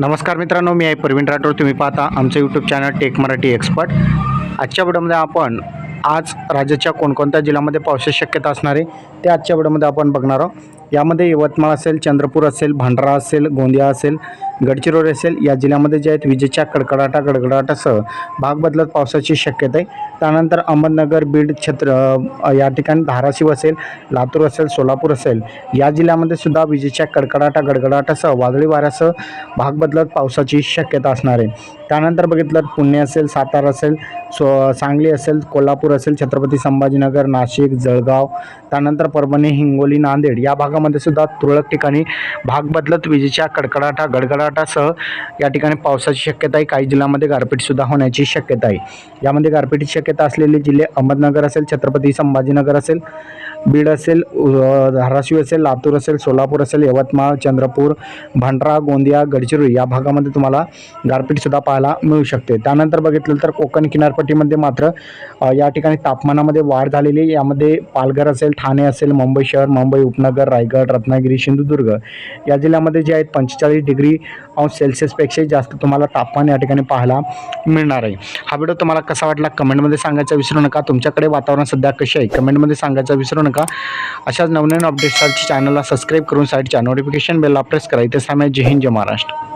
नमस्कार मित्रांनो मी आहे प्रवीण राठोड. तुम्ही पाहता आमचं YouTube channel tech Marathi expert आजच्या व्हिडिओमध्ये आपण आज राज्याच्या कोणकोणत्या जिल्ह्यामध्ये पावसाची शक्यता असणार आहे ते आजच्या व्हिडिओमध्ये आपण बघणार आहोत. यामध्ये यवतमाळ असेल चंद्रपूर असेल भंडारा असेल गोंदिया असेल गडचिरोली असेल या जिल्ह्यामध्ये जे आहेत विजेच्या कडकडाटा गडगडाटासह भाग बदलत पावसाची शक्यता आहे. त्यानंतर अहमदनगर बीड छत्र या ठिकाणी धाराशिव असेल लातूर असेल सोलापूर असेल या जिल्ह्यामध्ये सुद्धा विजेच्या कडकडाटा गडगडाटासह वादळी वाऱ्यासह भाग बदलत पावसाची शक्यता असणार आहे. त्यानंतर बघितलं पुणे असेल सातारा असेल सो सांगली असेल कोल्हापूर असेल छत्रपती संभाजीनगर नाशिक जळगाव त्यानंतर परभणी हिंगोली नांदेड या भागामध्ये सुद्धा तुरळक ठिकाणी भाग बदलत विजेच्या कडकडाटा गडगडाट गडगडाटासह या ठिकाणी पावसाची शक्यता आहे. काही जिल्ह्यामध्ये गारपीटसुद्धा होण्याची शक्यता आहे. यामध्ये गारपीटची शक्यता असलेले जिल्हे अहमदनगर असेल छत्रपती संभाजीनगर असेल बीड असेल धाराशिव असेल लातूर असेल सोलापूर असेल यवतमाळ चंद्रपूर भंडारा गोंदिया गडचिरोली या भागामध्ये तुम्हाला गारपीटसुद्धा पाहायला मिळू शकते. त्यानंतर बघितलं तर कोकण किनारपट्टीमध्ये मात्र या ठिकाणी तापमानामध्ये वाढ झालेली यामध्ये पालघर असेल ठाणे असेल मुंबई शहर मुंबई उपनगर रायगड रत्नागिरी सिंधुदुर्ग या जिल्ह्यामध्ये जे आहेत पंचेचाळीस डिग्री अंश सेल्सिअसपेक्षाही जास्त तुम्हाला तापमान या ठिकाणी पाहायला मिळणार आहे. हा व्हिडिओ तुम्हाला कसा वाटला? कमेंटमध्ये सांगायचं विसरू नका. तुमच्याकडे वातावरण सध्या कसे आहे? कमेंटमध्ये सांगायचं विसरू नका. अशाच नवनवीन अपडेट्ससाठी चॅनलला सबस्क्राईब करून साईडच्या नोटिफिकेशन बेलला प्रेस करा. इथे सामे जय हिंद जय महाराष्ट्र.